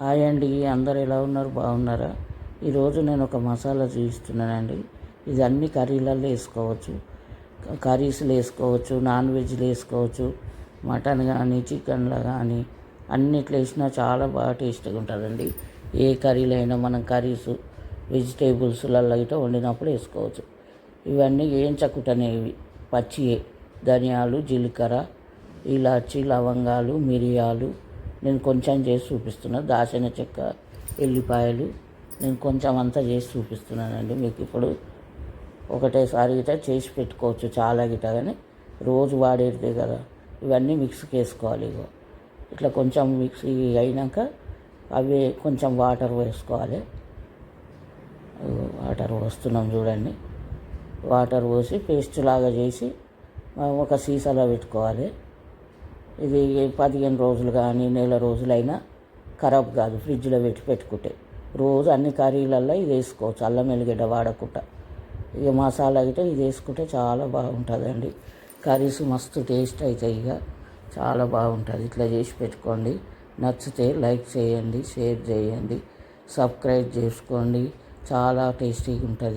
Hi అండి అందరు ఎలా ఉన్నారు? బాగున్నారా? ఈరోజు నేను ఒక మసాలా చూపిస్తున్నానండి ఇది అన్ని కర్రీలలో వేసుకోవచ్చు. కర్రీస్లో వేసుకోవచ్చు నాన్ వెజ్లో వేసుకోవచ్చు మటన్ కానీ చికెన్లో కానీ అన్నిట్లో వేసినా చాలా బాగా టేస్ట్గా ఉంటుందండి. ఏ కర్రీలో అయినా మనం కర్రీస్ వెజిటేబుల్స్లలో అయితే వండినప్పుడు వేసుకోవచ్చు. ఇవన్నీ ఏం వేయించకుటనేవి పచ్చియే ధనియాలు జీలకర్ర ఇలాచి లవంగాలు మిరియాలు నేను కొంచెం చేసి చూపిస్తున్నా. దాచిన చెక్క ఎల్లిపాయలు నేను కొంచెం అంతా చేసి చూపిస్తున్నానండి. మీకు ఇప్పుడు ఒకటేసారి గిట చేసి పెట్టుకోవచ్చు చాలా గిట కానీ రోజు వాడేది కదా. ఇవన్నీ మిక్స్కి వేసుకోవాలి ఇగో. ఇట్లా కొంచెం మిక్సీ అయినాక అవి కొంచెం వాటర్ వేసుకోవాలి వాటర్ పోస్తున్నాం చూడండి. వాటర్ పోసి పేస్ట్ లాగా చేసి ఒక సీసాలో పెట్టుకోవాలి. ఇది పదిహేను రోజులు కానీ నెల రోజులైనా ఖరాబ్ కాదు ఫ్రిడ్జ్లో పెట్టి పెట్టుకుంటే. రోజు అన్ని కర్రీలల్లో ఇది వేసుకోవచ్చు అల్లం ఎల్లిగడ్డ వాడకుండా. ఇక మసాలా అయితే ఇది వేసుకుంటే చాలా బాగుంటుందండి. కర్రీస్ మస్తు టేస్ట్ అవుతాయి ఇక. చాలా బాగుంటుంది. ఇట్లా చేసి పెట్టుకోండి. నచ్చితే లైక్ చేయండి షేర్ చేయండి సబ్స్క్రైబ్ చేసుకోండి. చాలా టేస్టీగా ఉంటుంది.